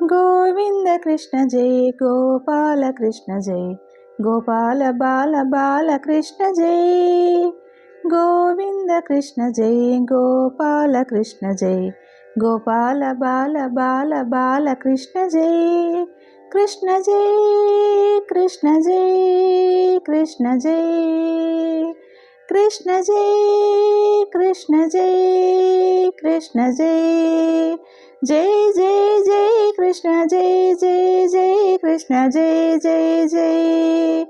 గోవింద కృష్ణ జై గోపాల కృష్ణ జై గోపాల బాల బాల కృష్ణ జై గోవింద కృష్ణ జై గోపాల కృష్ణ జై గోపాల బాల బాల బాల కృష్ణ జై కృష్ణ జై కృష్ణ జై కృష్ణ జై కృష్ణ జై కృష్ణ జై కృష్ణ జై जय जय जय कृष्ण, जय जय जय कृष्ण, जय जय जय।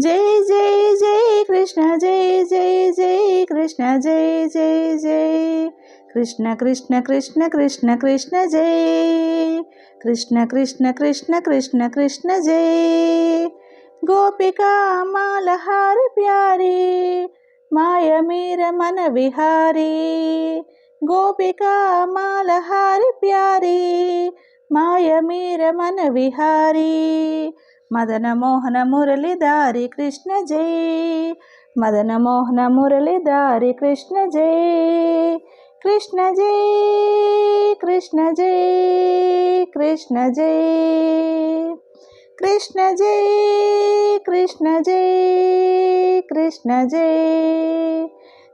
जय जय जय कृष्ण, जय जय जय कृष्ण, जय जय जय। कृष्ण कृष्ण कृष्ण कृष्ण कृष्ण, जय। कृष्ण कृष्ण कृष्ण कृष्ण कृष्ण, जय। गोपिका, मालहार प्यारी, माया मीर मन विहारी। గోపికా మాలహారి ప్యారీ మాయ మీర మన విహారీ మదన మోహన మురళిదారి కృష్ణ జై మదన మోహన మురళిదారి కృష్ణ జై కృష్ణ జై కృష్ణ జై కృష్ణ జై కృష్ణ జై కృష్ణ జై కృష్ణ జై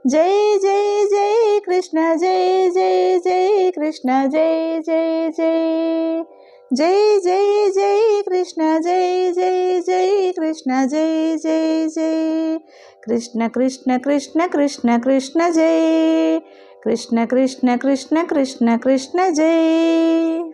జై జై कृष्ण जय जय जय कृष्ण जय जय जय जय जय जय कृष्ण जय जय जय कृष्ण जय जय जय कृष्ण कृष्ण कृष्ण कृष्ण कृष्ण जय कृष्ण कृष्ण कृष्ण कृष्ण कृष्ण जय